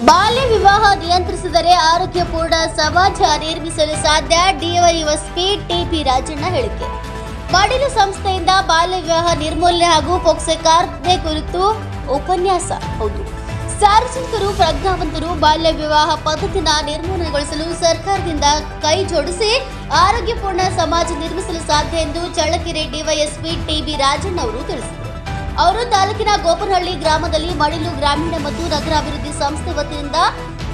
ಬಾಲ್ಯ ವಿವಾಹ ನಿಯಂತ್ರಿಸಿದರೆ ಆರೋಗ್ಯಪೂರ್ಣ ಸಮಾಜ ನಿರ್ಮಿಸಲು ಸಾಧ್ಯ. ಡಿವೈಎಸ್ಪಿ ಟಿಪಿ ರಾಜಣ್ಣ ಹೇಳಿಕೆ. ಮಡಿಲು ಸಂಸ್ಥೆಯಿಂದ ಬಾಲ್ಯ ವಿವಾಹ ನಿರ್ಮೂಲನೆ ಹಾಗೂ ಪೋಕ್ಸೋ ಕಾಯ್ದೆ ಕುರಿತು ಉಪನ್ಯಾಸ. ಹೌದು. ಸಾರ್ವಜನಿಕರು, ಪ್ರಜ್ಞಾವಂತರು ಬಾಲ್ಯ ವಿವಾಹ ಪದ್ಧತಿನ ನಿರ್ಮೂಲನೆಗೊಳಿಸಲು ಸರ್ಕಾರದಿಂದ ಕೈ ಜೋಡಿಸಿ ಆರೋಗ್ಯಪೂರ್ಣ ಸಮಾಜ ನಿರ್ಮಿಸಲು ಸಾಧ್ಯ ಎಂದು ಚಳ್ಳಕೆರೆ ಡಿವೈಎಸ್ಪಿ ಟಿಬಿ ರಾಜಣ್ಣ ಅವರು ತಿಳಿಸಿದರು. ಅವರು ತಾಲೂಕಿನ ಗೋಪನಹಳ್ಳಿ ಗ್ರಾಮದಲ್ಲಿ ಮಡಿಲು ಗ್ರಾಮೀಣ ಮತ್ತು ನಗರಾಭಿವೃದ್ಧಿ ಸಂಸ್ಥೆ ವತಿಯಿಂದ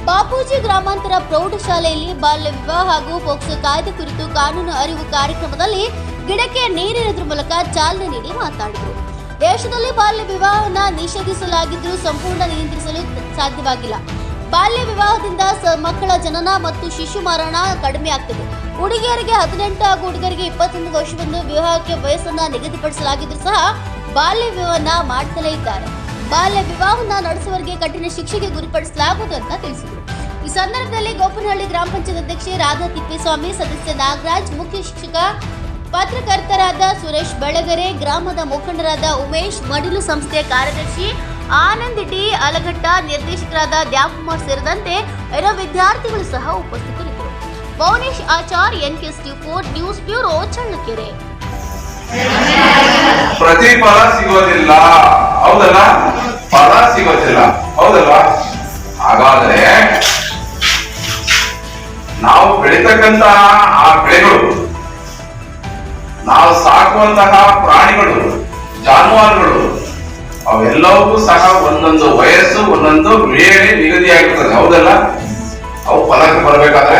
ಬಾಪೂಜಿ ಗ್ರಾಮಾಂತರ ಪ್ರೌಢಶಾಲೆಯಲ್ಲಿ ಬಾಲ್ಯ ವಿವಾಹ ಹಾಗೂ ಪೋಕ್ಸೋ ಕಾಯ್ದೆ ಕುರಿತು ಕಾನೂನು ಅರಿವು ಕಾರ್ಯಕ್ರಮದಲ್ಲಿ ಗಿಡಕ್ಕೆ ನೀರಿರೋದ್ರ ಮೂಲಕ ಚಾಲನೆ ನೀಡಿ ಮಾತನಾಡಿದರು ದೇಶದಲ್ಲಿ ಬಾಲ್ಯ ವಿವಾಹವನ್ನು ನಿಷೇಧಿಸಲಾಗಿದ್ದರೂ ಸಂಪೂರ್ಣ ನಿಯಂತ್ರಿಸಲು ಸಾಧ್ಯವಾಗಿಲ್ಲ. ಬಾಲ್ಯ ವಿವಾಹದಿಂದ ಮಕ್ಕಳ ಜನನ ಮತ್ತು ಶಿಶು ಮರಣ ಕಡಿಮೆ ಆಗ್ತದೆ. ಹುಡುಗಿಯರಿಗೆ ಹದಿನೆಂಟು ಹಾಗೂ ಹುಡುಗರಿಗೆ ಇಪ್ಪತ್ತೊಂದು ವರ್ಷವನ್ನು ವಿವಾಹಕ್ಕೆ ವಯಸ್ಸನ್ನು ನಿಗದಿಪಡಿಸಲಾಗಿದ್ದರೂ ಸಹ ಬಾಲ್ಯ ವಿವಾಹನ ಮಾಡ್ತಲೇ ಇದ್ದಾರೆ. ಬಾಲ್ಯ ವಿವಾಹವನ್ನ ನಡೆಸುವವರಿಗೆ ಕಠಿಣ ಶಿಕ್ಷೆಗೆ ಗುರಿಪಡಿಸಲಾಗುವುದು ಅಂತ ತಿಳಿಸಿದರು. ಈ ಸಂದರ್ಭದಲ್ಲಿ ಗೋಪನಹಳ್ಳಿ ಗ್ರಾಮ ಪಂಚಾಯತ್ ಅಧ್ಯಕ್ಷೆ ರಾಧಾ ತಿಪ್ಪೇಸ್ವಾಮಿ, ಸದಸ್ಯ ನಾಗರಾಜ್, ಮುಖ್ಯ ಶಿಕ್ಷಕ, ಪತ್ರಕರ್ತರಾದ ಸುರೇಶ್ ಬೆಳಗೆರೆ, ಗ್ರಾಮದ ಮುಖಂಡರಾದ ಉಮೇಶ್, ಮಡಿಲು ಸಂಸ್ಥೆಯ ಕಾರ್ಯದರ್ಶಿ ಆನಂದ್ ಡಿ ಅಲಘಟ್ಟ, ನಿರ್ದೇಶಕರಾದ ದ್ಯಾಕುಮಾರ್ ಸೇರಿದಂತೆ ಇರ ವಿದ್ಯಾರ್ಥಿಗಳು ಸಹ ಉಪಸ್ಥಿತರಿದ್ದರು. Bhuvanesh Achar NK four news bureau, Challakere. ಪ್ರತಿಫಲ ಸಿಗೋದಿಲ್ಲ. ಹೌದಲ್ಲ? ಫಲ ಸಿಗೋದಿಲ್ಲ. ಹೌದಲ್ಲ ಹಾಗಾದ್ರೆ ನಾವು ಬೆಳಿತಕ್ಕಂತಹ ಆ ಬೆಳೆಗಳು, ನಾವು ಸಾಕುವಂತಹ ಪ್ರಾಣಿಗಳು, ಜಾನುವಾರುಗಳು, ಅವೆಲ್ಲವೂ ಸಹ ಒಂದೊಂದು ವಯಸ್ಸು, ಒಂದೊಂದು ವೇಳೆ ನಿಗದಿಯಾಗಿರ್ತದೆ. ಹೌದಲ್ಲ? ಅವು ಫಲಕ್ಕೆ ಬರಬೇಕಾದ್ರೆ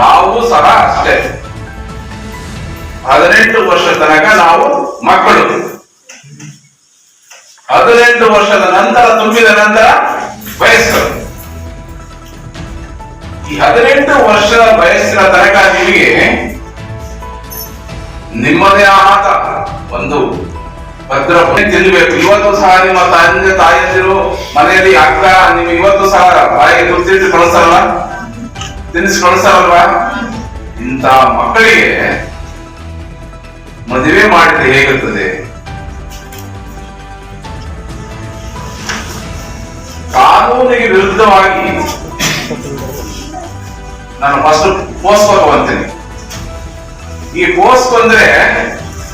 ನಾವು ಸಹ ಅಷ್ಟೇ. ಹದಿನೆಂಟು ವರ್ಷ ತನಕ ನಾವು ಮಕ್ಕಳು. ಹದಿನೆಂಟು ವರ್ಷದ ನಂತರ ತುಂಬಿದ ನಂತರ ವಯಸ್ಕರು ಈ ಹದಿನೆಂಟು ವರ್ಷದ ವಯಸ್ಸಿನ ತನಕ ನಿಮಗೆ ನಿಮ್ಮದೇ ಆದ ಒಂದು ಭದ್ರ ತಿನ್ನಬೇಕು ಇವತ್ತು ಸಹ ನಿಮ್ಮ ತಂದೆ ತಾಯಂದಿರು ಮನೆಯಲ್ಲಿ ಅಕ್ಕ ನಿಮ್ಗೆ ಇವತ್ತು ಸಹ ಬಾಯಿಗೆ ತುತ್ತಿಟ್ಟು ಕಳಿಸಲ್ಲ. ತಿನ್ನಿಸಿ ಕಳಿಸಲ್ವಾ ಇಂಥ ಮಕ್ಕಳಿಗೆ ಮದುವೆ ಮಾಡಿದ್ರೆ ಹೇಗುತ್ತದೆ ಕಾನೂನಿಗೆ ವಿರುದ್ಧವಾಗಿ ನಾನು ಫಸ್ಟ್ ಪೋಸ್ಕೋ ಹೋಗುವಂತೇನೆ ಈ ಪೋಸ್ಟ್ ಬಂದ್ರೆ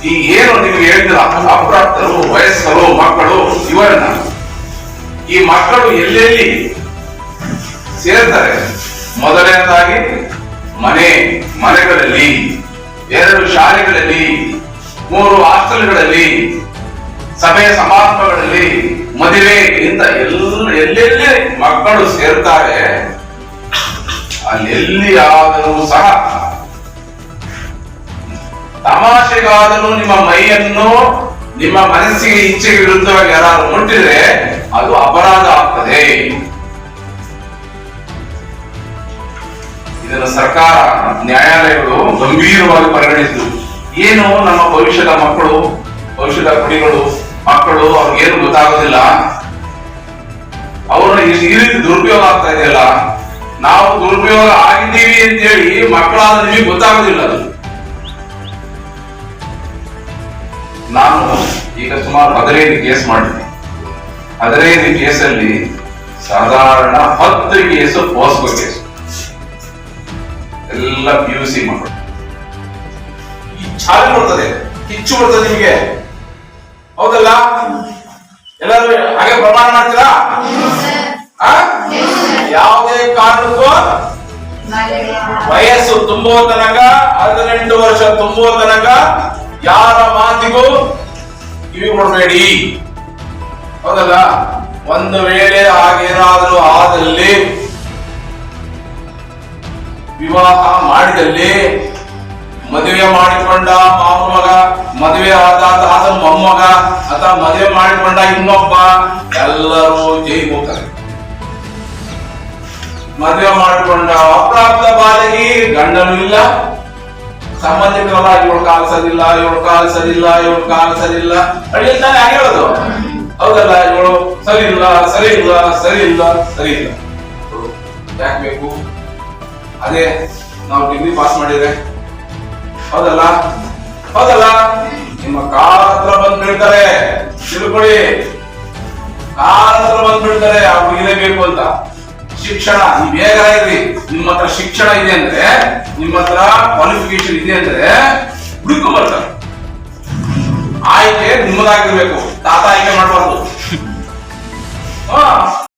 ಈ ಏನು ನಿಮ್ಗೆ ಹೇಳಿದ್ರ ಅಪ್ರಾಪ್ತರು ವಯಸ್ಕರು, ಮಕ್ಕಳು, ಇವರನ್ನ ಈ ಮಕ್ಕಳು ಎಲ್ಲೆಲ್ಲಿ ಸೇರ್ತಾರೆ? ಮೊದಲನೇದಾಗಿ ಮನೆ, ಮನೆಗಳಲ್ಲಿ, ಎರಡು ಶಾಲೆಗಳಲ್ಲಿ, ಮೂರು ಹಾಸ್ಟೆಲ್ಗಳಲ್ಲಿ, ಸಭೆ ಸಮಾರಂಭಗಳಲ್ಲಿ ಮದುವೆ ಇಂತ ಎಲ್ಲ ಎಲ್ಲೆಲ್ಲಿ ಮಕ್ಕಳು ಸೇರ್ತಾರೆ, ಅಲ್ಲೆಲ್ಲಿ ಆದರೂ ಸಹ ತಮಾಷೆಗಾದರೂ ನಿಮ್ಮ ಮೈಯನ್ನು ನಿಮ್ಮ ಮನಸ್ಸಿಗೆ ಇಚ್ಛೆಗೆ ವಿರುದ್ಧವಾಗಿ ಯಾರು ಮುಟ್ಟಿದ್ರೆ ಅದು ಅಪರಾಧ ಆಗ್ತದೆ. ಸರ್ಕಾರ, ನ್ಯಾಯಾಲಯಗಳು ಗಂಭೀರವಾಗಿ ಪರಿಗಣಿಸಿತು ಏನು ನಮ್ಮ ಭವಿಷ್ಯದ ಮಕ್ಕಳು, ಭವಿಷ್ಯದ ಕುಡಿಗಳು ಮಕ್ಕಳು ಅವ್ರಿಗೇನು ಗೊತ್ತಾಗೋದಿಲ್ಲ. ಅವರು ಈ ಈ ರೀತಿ ದುರುಪಯೋಗ ಆಗ್ತಾ ಇದೆಯಲ್ಲ, ನಾವು ದುರುಪಯೋಗ ಆಗಿದ್ದೀವಿ ಅಂತ ಹೇಳಿ ಮಕ್ಕಳಾದ ನಿಮಗೆ ಗೊತ್ತಾಗೋದಿಲ್ಲ ಅದು. ನಾನು ಈಗ ಸುಮಾರು ಹದಿನೈದು ಕೇಸ್ ಮಾಡಿದ್ದೆ. ಹದಿನೈದು ಕೇಸಲ್ಲಿ ಸಾಧಾರಣ ಹತ್ತು ಕೇಸು ಪೋಸ್ಕೋ ಕೇಸು. ಎಲ್ಲ ಪಿ ಯು ಸಿ ಮಕ್ಕಳು ಈ ಬರ್ತದೆ, ಕಿಚ್ಚು ಬರ್ತದೆ ನಿಮಗೆ. ಹೌದಲ್ಲ? ಎಲ್ಲರೂ ಹಾಗೆ ಪ್ರಮಾಣ ಮಾಡ್ತೀರಾ? ಯಾವುದೇ ಕಾರಣಕ್ಕೂ ವಯಸ್ಸು ತುಂಬುವ ತನಕ, ಹದಿನೆಂಟು ವರ್ಷ ತುಂಬುವ ತನಕ ಯಾರ ಮಾತಿಗೂ ಕಿವಿ ಕೊಡಬೇಡಿ. ಹೌದಲ್ಲ? ಒಂದು ವೇಳೆ ಹಾಗೇನಾದ್ರೂ ಆದಲ್ಲಿ ವಿವಾಹ ಮಾಡಿದಲ್ಲಿ ಮದುವೆ ಮಾಡಿಕೊಂಡ ಮಾಮಗ ಮದುವೆ ಆದ ಆದ ಮೊಮ್ಮಗ ಅಥವಾ ಮದುವೆ ಮಾಡಿಕೊಂಡ ಇನ್ನೊಬ್ಬ ಎಲ್ಲರೂ ಜೈ ಹೋಗ್ತಾರೆ. ಮದುವೆ ಮಾಡಿಕೊಂಡ ಅಪ್ರಾಪ್ತ ಬಾಲಕಿ ಗಂಡನೂ ಇಲ್ಲ ಸಂಬಂಧಿಕರಲ್ಲ ಇವಳು ಕಾಲಿಸೋದಿಲ್ಲ ಇವಳು ಕಾಲಿಸೋದಿಲ್ಲ ಇವಳು ಕಾಲಿಸೋದಿಲ್ಲ ಸರಿಲ್ಲ ಆಗಿರೋದು ಹೌದಲ್ಲ, ಇವಳು ಸರಿ ಇಲ್ಲ ಸರಿ ಇಲ್ಲ ಸರಿ ಇಲ್ಲ ಸರಿ ಇಲ್ಲ. ಯಾಕೆ ಬೇಕು? ಅದೇ ನಾವು ಡಿಗ್ರಿ ಪಾಸ್ ಮಾಡಿದ್ರೆ. ಹೌದಲ್ಲ? ಹೌದಲ್ಲ? ನಿಮ್ಮ ಕಾಲ ಹತ್ರ ಬಂದು ತಿಳ್ಕೊಳ್ಳಿ. ಕಾಲತ್ರ ಬಂದ್ಬಿಡ್ತಾರೆ ಆ ಹುಡುಗಿನೇ ಬೇಕು ಅಂತ. ಶಿಕ್ಷಣ, ನೀವ್ ಬೇಗ ಇರ್ರಿ? ನಿಮ್ಮ ಹತ್ರ ಶಿಕ್ಷಣ ಇದೆ ಅಂದ್ರೆ, ನಿಮ್ಮ ಹತ್ರ ಕ್ವಾಲಿಫಿಕೇಶನ್ ಇದೆ ಅಂದ್ರೆ ಹುಡುಕು ಬರ್ತಾರೆ. ಆಯ್ಕೆ ನಿಮ್ಮದಾಗಿರ್ಬೇಕು. ತಾತ ಆಯ್ಕೆ ಮಾಡಬಾರ್ದು. ಹಾ.